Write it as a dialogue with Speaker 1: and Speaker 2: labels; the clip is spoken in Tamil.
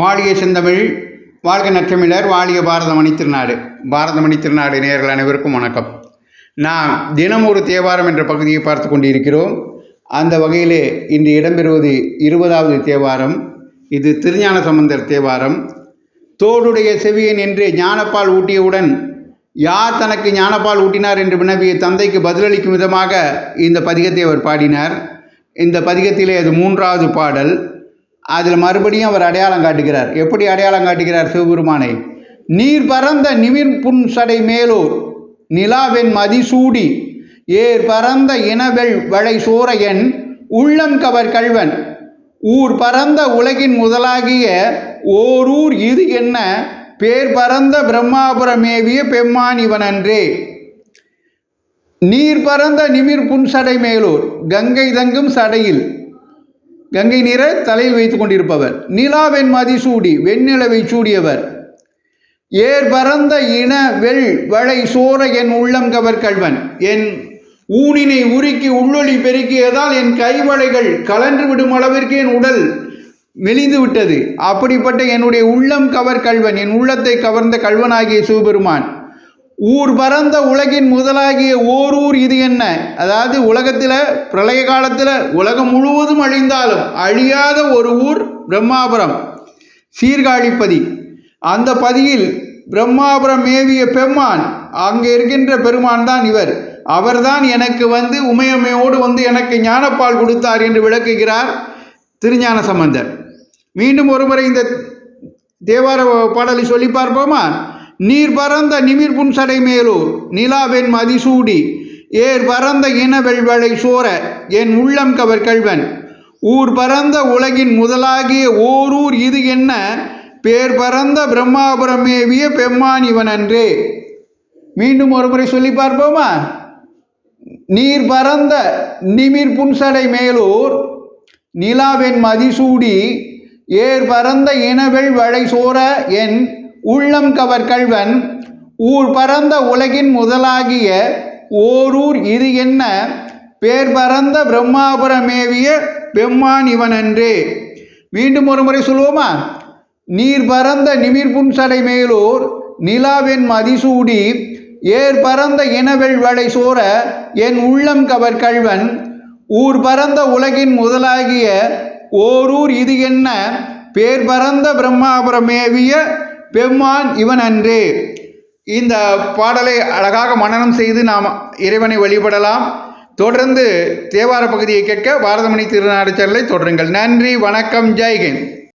Speaker 1: வாழிய செந்தமிழ் வாழ்க நற்றமிழர் வாழிய பாரதமணி திருநாடு. பாரதமணி திருநாடு நேர்கள் அனைவருக்கும் வணக்கம். நாம் தினம் ஒரு தேவாரம் என்ற பகுதியை பார்த்து கொண்டிருக்கிறோம். அந்த வகையிலே இன்று இடம்பெறுவது இருபதாவது தேவாரம். இது திருஞான சம்பந்தர் தேவாரம். தோடுடைய செவியன் என்று ஞானப்பால் ஊட்டியவுடன் யார் தனக்கு ஞானப்பால் ஊட்டினார் என்று வினவிய தந்தைக்கு பதிலளிக்கும் விதமாக இந்த பதிகத்தை அவர் பாடினார். இந்த பதிகத்திலே அது மூன்றாவது பாடல். அதில் மறுபடியும் அவர் அடையாளம் காட்டுகிறார். எப்படி அடையாளம் காட்டுகிறார் சிவபெருமானை? நீர் பறந்த நிமிர் புன் சடை மேலோர் நிலாவென் மதிசூடி ஏர் பறந்த இனவெள் வளை சோரையன் உள்ளம் கவர் கள்வன் ஊர் பறந்த உலகின் முதலாகிய ஓரூர் இது என்ன? பேர் பறந்த பிரம்மாபுரமேவிய பெம்மானிவனன்றே நீர் பறந்த நிமிர் புன்சடை மேலோர் கங்கை தங்கும் சடையில் கங்கை நீரை தலையில் வைத்துக் கொண்டிருப்பவர். நிலாவென் சூடி வெண்ணிலவை சூடியவர். ஏர் பரந்த இன வெள் வளை சோர என் உள்ளம் கவர் கள்வன். என் ஊனினை உருக்கி உள்ளொளி பெருக்கியதால் என் கைவளைகள் கலன்று விடும் அளவிற்கு என் உடல் மெலிந்து விட்டது. அப்படிப்பட்ட என்னுடைய உள்ளம் கவர் கள்வன். என் உள்ளத்தை கவர்ந்த கள்வனாகிய சிவபெருமான். ஊர் பறந்த உலகின் முதலாகிய ஓரூர் இது என்ன? அதாவது உலகத்தில் பிரளய காலத்தில் உலகம் முழுவதும் அழிந்தாலும் அழியாத ஒரு ஊர் பிரம்மாபுரம். சீர்காழிப்பதி. அந்த பதியில் பிரம்மாபுரம் மேவிய பெம்மான் அங்கே இருக்கின்ற பெருமான் தான் இவர். அவர்தான் எனக்கு வந்து உமையம்மையோடு வந்து எனக்கு ஞானப்பால் கொடுத்தார் என்று விளக்குகிறார் திருஞான சம்பந்தர். மீண்டும் ஒருமுறை இந்த தேவார பாடலை சொல்லி பார்ப்போமா? நீர் பறந்த நிமிர் புன்சடை மேலூர் நிலாவென் மதிசூடி ஏர் பறந்த இனவெள்வளை சோர என் உள்ளம் கவர் கள்வன். ஊர் பறந்த உலகின் முதலாகிய ஓரூர் இது என்ன? பேர் பறந்த பிரம்மாபுரமேவிய பெம்மான் இவன் அன்றே. மீண்டும் ஒரு முறை சொல்லி பார்ப்போமா? நீர் பறந்த நிமிர் புன்சடை மேலூர் நிலாவென் மதிசூடி ஏர் பறந்த இனவெள் வளை சோர என் உள்ளம் கவர் கள்வன் ஊர் பறந்த உலகின் முதலாகிய ஓரூர் இது என்ன? பேர் பரந்த பிரம்மாபுரமேவிய பெம்மான் இவனன்றே. மீண்டும் ஒரு முறை சொல்லுவோமா? நீர் பறந்த நிமிர்புன்சடை மேலூர் மேலோர் நிலாவென் மதிசூடி ஏர் பறந்த இனவெள் வளை சோர என் உள்ளம் கவர் கள்வன் ஊர் பறந்த உலகின் முதலாகிய ஓரூர் இது என்ன? பேர் பரந்த பிரம்மாபுரமேவிய பெம்மான் இவன் அன்று இந்த பாடலை அழகாக மனனம் செய்து நாம் இறைவனை வழிபடலாம். தொடர்ந்து தேவார பகுதியை கேட்க பாரதமணி திருநாடு சேனலை தொடருங்கள். நன்றி வணக்கம் ஜெய்ஹிந்த்.